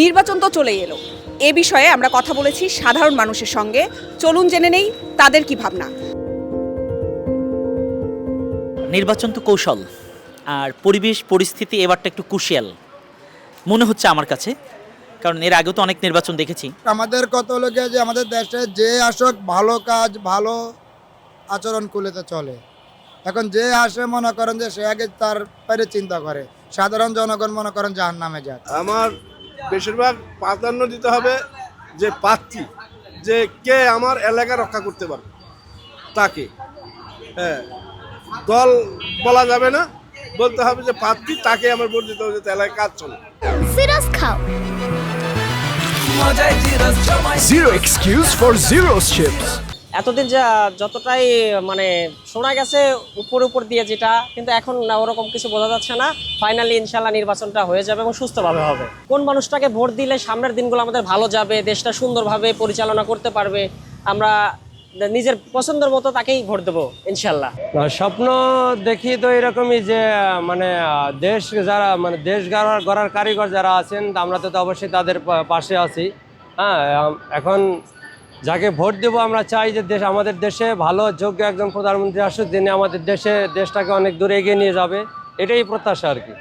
নির্বাচন তো চলেই এলো। এ বিষয়ে আমরা কথা বলেছি সাধারণ মানুষের সঙ্গে। চলুন জেনে নেই তাদের কি ভাবনা। নির্বাচন তো কৌশল আর পরিবেশ পরিস্থিতি এবারটা একটু কুশিয়াল মনে হচ্ছে আমার কাছে কারণ এর আগেও তো অনেক নির্বাচন দেখেছি। আমাদের কত হলো গিয়ে যে আমাদের দেশে যে আসক ভালো কাজ ভালো আচরণ কুলেতে চলে। এখন যে আসে মনে করেন যে সে আগে তার বাইরে চিন্তা করে। সাধারণ জনগণ মনে করেন জাহান নামে যাক আমার বেশিরভাগ প্রাধান্য দিতে হবে যে প্রার্থী যে কে আমার এলাকা রক্ষা করতে পারবে তাকে। হ্যাঁ দল বলা যাবে না বলতে হবে যে প্রার্থী তাকে আমার ভোট দিতে হবে এলাকায় কাজ চলে। সিরাস খাও। Zero excuse for zero chips. এতদিন যা যতটাই মানে শোনা গেছে উপর উপর দিয়ে যেটা, কিন্তু এখন ওরকম কিছু বোঝা যাচ্ছে না। ফাইনালি ইনশাল্লাহ নির্বাচনটা হয়ে যাবে এবং সুস্থভাবে হবে। কোন মানুষটাকে ভোট দিলে সামনের দিনগুলো আমাদের ভালো যাবে, দেশটা সুন্দরভাবে পরিচালনা করতে পারবে, আমরা নিজের পছন্দের মতো তাকেই ভোট দেবো ইনশাল্লাহ স্বপ্ন দেখি তো এরকমই যে মানে দেশ যারা মানে দেশ গড়ার গড়ার কারিগর যারা আছেন, আমরা তো অবশ্যই তাদের পাশে আছি। হ্যাঁ এখন যাকে ভোট দেবো, আমরা চাই যে দেশ, আমাদের দেশে ভালো, যোগ্য একজন প্রধানমন্ত্রী আসুক, যিনি আমাদের দেশে, দেশটাকে অনেক দূরে এগিয়ে নিয়ে যাবে। এটাই প্রত্যাশা আর কি।